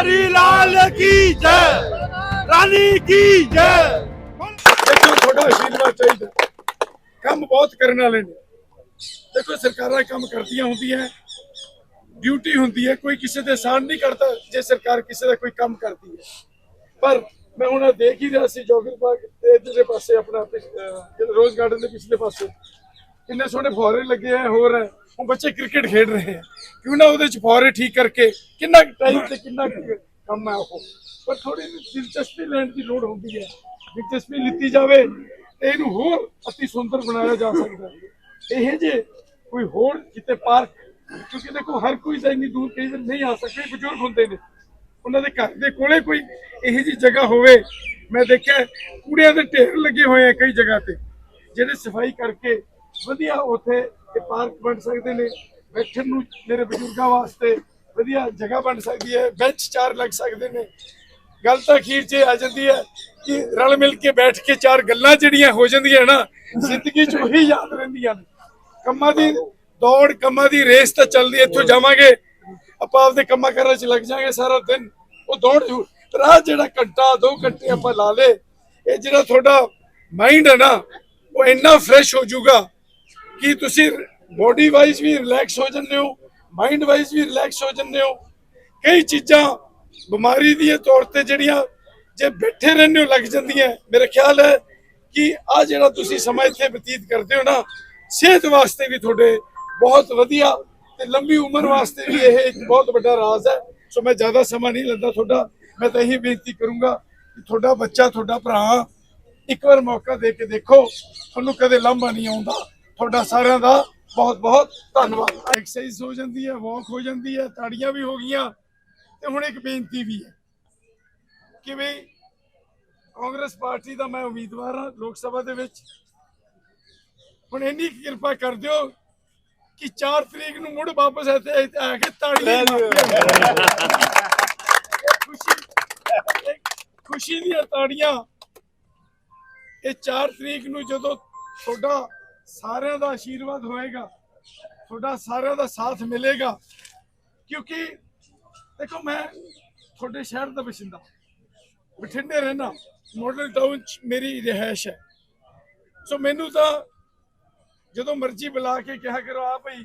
ਹਰੀ ਲਾਲ ਕੀ ਜੈ? ਰਾਣੀ ਕੀ ਜੈ? ਦੇਖੋ, ਤੁਹਾਡਾ ਆਸ਼ੀਰਵਾਦ ਚਾਹੀਦਾ। ਕੰਮ ਬਹੁਤ ਕਰਨ ਵਾਲੇ ਨੇ। ਦੇਖੋ, ਸਰਕਾਰਾਂ ਕੰਮ ਕਰਦੀਆਂ ਹੁੰਦੀਆਂ ਡਿਊਟੀ ਹੁੰਦੀ ਹੈ, ਕੋਈ ਕਿਸੇ ਦੇ ਸਾਨ ਨਹੀਂ ਕਰਦਾ ਜੇ ਸਰਕਾਰ ਕਿਸੇ ਦਾ ਕੋਈ ਕੰਮ ਕਰਦੀ ਹੈ। ਪਰ ਮੈਂ ਹੁਣ ਦੇਖ ਹੀ ਰਿਹਾ ਸੀ ਜੋਗਰ ਬਾਗ ਤੇ ਇਧਰਲੇ ਪਾਸੇ ਆਪਣਾ ਰੋਜ਼ ਗਾਰਡਨ ਦੇ ਪਿਛਲੇ ਪਾਸੇ। ਕਿੰਨੇ ਸੋਹਣੇ ਫੋਰੇ ਲੱਗੇ ਆ ਹੋਰ ਹੈ। ਉਹ ਬੱਚੇ ਕ੍ਰਿਕਟ ਖੇਡ ਰਹੇ ਆ। ਕਿਉਂ ਨਾ ਉਹਦੇ ਚ ਫੁਹਾਰੇ ਠੀਕ ਕਰਕੇ, ਕਿੰਨਾ ਟਾਈਮ ਤੇ ਕਿੰਨਾ ਕੰਮ ਹੈ ਉਹ। ਪਰ ਥੋੜੀ ਦਿਲਚਸਪੀ ਲੈਣ ਦੀ ਲੋੜ ਹੁੰਦੀ ਹੈ। ਦਿਲਚਸਪੀ ਲਿੱਤੀ ਜਾਵੇ ਤੇ ਇਹਨੂੰ ਹੋਰ ਅਤੀ ਸੁੰਦਰ ਬਣਾਇਆ ਜਾ ਸਕਦਾ ਇਹ ਜੇ ਕੋਈ ਹੋਰ ਕਿਤੇ ਪਾਰਕ ਕਿਉਂਕਿ ਦੇਖੋ ਹਰ ਕੋਈ ਤਾਂ ਇੰਨੀ ਦੂਰ ਕਈ ਵਾਰ ਨਹੀਂ ਆ ਸਕਦੇ, ਬਜ਼ੁਰਗ ਹੁੰਦੇ ਨੇ। ਉਹਨਾਂ ਦੇ ਘਰ ਦੇ ਕੋਲੇ ਕੋਈ ਇਹੋ ਜੀ ਜਗ੍ਹਾ ਹੋਵੇ। ਮੈਂ ਦੇਖਿਆ ਕੂੜਿਆਂ ਦੇ ਢੇਰ ਲੱਗੇ ਹੋਏ ਆ ਕਈ ਜਗ੍ਹਾ ਤੇ, ਜਿਹੜੇ ਸਫ਼ਾਈ ਕਰਕੇ ਵਧੀਆ ਉੱਥੇ ਇਹ ਪਾਰਕ ਬਣ ਸਕਦੇ ਨੇ, ਬੈਠਣ ਨੂੰ ਮੇਰੇ ਬਜ਼ੁਰਗਾਂ ਵਾਸਤੇ ਵਧੀਆ ਜਗ੍ਹਾ ਬਣ ਸਕਦੀ ਹੈ, ਬੈਂਚ ਚਾਰ ਲੱਗ ਸਕਦੇ ਨੇ ਗੱਲ ਤਾਂ ਅਖੀਰ 'ਚ ਆ ਜਾਂਦੀ ਹੈ ਕਿ ਰਲ ਮਿਲ ਕੇ ਬੈਠ ਕੇ ਚਾਰ ਗੱਲਾਂ ਜਿਹੜੀਆਂ ਹੋ ਜਾਂਦੀਆਂ ਨਾ, ਜ਼ਿੰਦਗੀ 'ਚ ਉਹੀ ਯਾਦ ਰਹਿੰਦੀਆਂ ਨੇ ਕੰਮਾਂ ਦੀ ਦੌੜ, ਕੰਮਾਂ ਦੀ ਰੇਸ ਤਾਂ ਚੱਲਦੀ ਇੱਥੋਂ ਜਾਵਾਂਗੇ, ਆਪਾਂ ਆਪਦੇ ਕੰਮਾਂ ਕਾਰਾਂ 'ਚ ਲੱਗ ਜਾਾਂਗੇ ਸਾਰਾ ਦਿਨ ਉਹ ਦੌੜ ਜ਼ਰੂਰ। ਪਰ ਜਿਹੜਾ ਘੰਟਾ, ਦੋ ਘੰਟੇ ਆਪਾਂ ਲਾ ਲੇ ਇਹ ਜਿਹੜਾ ਤੁਹਾਡਾ ਮਾਈਂਡ ਹੈ ਨਾ, ਉਹ ਇੰਨਾ ਫਰੈਸ਼ ਹੋ ਜਾਊਗਾ ਕਿ ਤੁਸੀਂ ਬੋਡੀ ਵਾਈਜ਼ ਵੀ ਰਿਲੈਕਸ ਹੋ ਜਾਂਦੇ ਹੋ? ਮਾਈਂਡ ਵਾਈਜ਼ ਵੀ ਰਿਲੈਕਸ ਹੋ ਜਾਂਦੇ ਹੋ? ਕਈ ਚੀਜ਼ਾਂ ਬਿਮਾਰੀ ਦੀਆਂ ਤੌਰ ਤੇ ਜਿਹੜੀਆਂ ਜੇ ਬੈਠੇ ਰਹਿੰਦੇ ਹੋ ਲੱਗ ਜਾਂਦੀਆਂ। ਮੇਰੇ ਖਿਆਲ ਹੈ ਕਿ ਆ ਜਿਹੜਾ ਤੁਸੀਂ ਸਮਾਂ ਇੱਥੇ ਬਤੀਤ ਕਰਦੇ ਹੋ ਨਾ, ਸਿਹਤ ਵਾਸਤੇ ਵੀ ਤੁਹਾਡੇ ਬਹੁਤ ਵਧੀਆ ਤੇ ਲੰਬੀ ਉਮਰ ਵਾਸਤੇ ਵੀ ਇਹ ਇੱਕ ਬਹੁਤ ਵੱਡਾ ਰਾਜ਼ ਹੈ। ਸੋ ਮੈਂ ਜ਼ਿਆਦਾ ਸਮਾਂ ਨਹੀਂ ਲੈਂਦਾ ਤੁਹਾਡਾ। ਮੈਂ ਤਾਂ ਇਹੀ ਬੇਨਤੀ ਕਰੂੰਗਾ ਕਿ ਤੁਹਾਡਾ ਬੱਚਾ, ਤੁਹਾਡਾ ਭਰਾ ਇੱਕ ਵਾਰ ਮੌਕਾ ਦੇ ਕੇ ਦੇਖੋ। ਤੁਹਾਨੂੰ ਕਦੇ ਲੰਬਾ ਨਹੀਂ ਆਉਂਦਾ। ਤੁਹਾਡਾ ਸਾਰਿਆਂ ਦਾ ਬਹੁਤ ਬਹੁਤ ਧੰਨਵਾਦ। ਐਕਸਰਸਾਈਜ਼ ਹੋ ਜਾਂਦੀ ਹੈ ਵਾਕ ਹੋ ਜਾਂਦੀ ਹੈ ਤਾੜੀਆਂ ਵੀ ਹੋ ਗਈਆਂ ਤੇ ਹੁਣ ਇੱਕ ਬੇਨਤੀ ਵੀ ਹੈ ਕਿ ਵੀ ਕਾਂਗਰਸ ਪਾਰਟੀ ਦਾ ਮੈਂ ਉਮੀਦਵਾਰ ਹਾਂ ਲੋਕ ਸਭਾ ਦੇ ਵਿੱਚ। ਹੁਣ ਇੰਨੀ ਕਿਰਪਾ ਕਰ ਦਿਓ ਕਿ 4 ਤਰੀਕ ਨੂੰ ਮੁੜ ਵਾਪਸ ਇੱਥੇ ਆ ਕੇ ਤਾੜੀਆਂ ਖੁਸ਼ੀ ਖੁਸ਼ੀ ਦੀਆਂ ਤਾੜੀਆਂ। ਇਹ 4 ਤਰੀਕ ਨੂੰ ਜਦੋਂ ਤੁਹਾਡਾ ਸਾਰਿਆਂ ਦਾ ਆਸ਼ੀਰਵਾਦ ਹੋਏਗਾ, ਤੁਹਾਡਾ ਸਾਰਿਆਂ ਦਾ ਸਾਥ ਮਿਲੇਗਾ। ਕਿਉਂਕਿ ਦੇਖੋ, ਮੈਂ ਤੁਹਾਡੇ ਸ਼ਹਿਰ ਦਾ ਵਸਿੰਦਾ ਬਠਿੰਡੇ ਰਹਿਣਾ ਮਾਡਲ ਟਾਊਨ ਚ ਮੇਰੀ ਰਿਹਾਇਸ਼ ਹੈ। ਸੋ ਮੈਨੂੰ ਤਾਂ ਜਦੋਂ ਮਰਜ਼ੀ ਬੁਲਾ ਕੇ ਕਿਹਾ ਕਰੋ, ਆ ਭਾਈ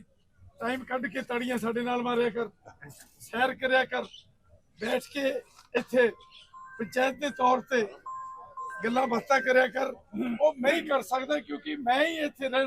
ਟਾਈਮ ਕੱਢ ਕੇ ਤੜੀਆਂ ਸਾਡੇ ਨਾਲ ਮਾਰਿਆ ਕਰ, ਸੈਰ ਕਰਿਆ ਕਰ। ਬੈਠ ਕੇ ਇੱਥੇ ਪੰਚਾਇਤ ਦੇ ਤੌਰ ਤੇ ਗੱਲਾਂ ਬਾਤਾਂ ਕਰਿਆ ਕਰ ਉਹ ਮੈਂ ਹੀ ਕਰ ਸਕਦਾ ਕਿਉਂਕਿ ਮੈਂ ਹੀ ਇੱਥੇ ਰਹਿ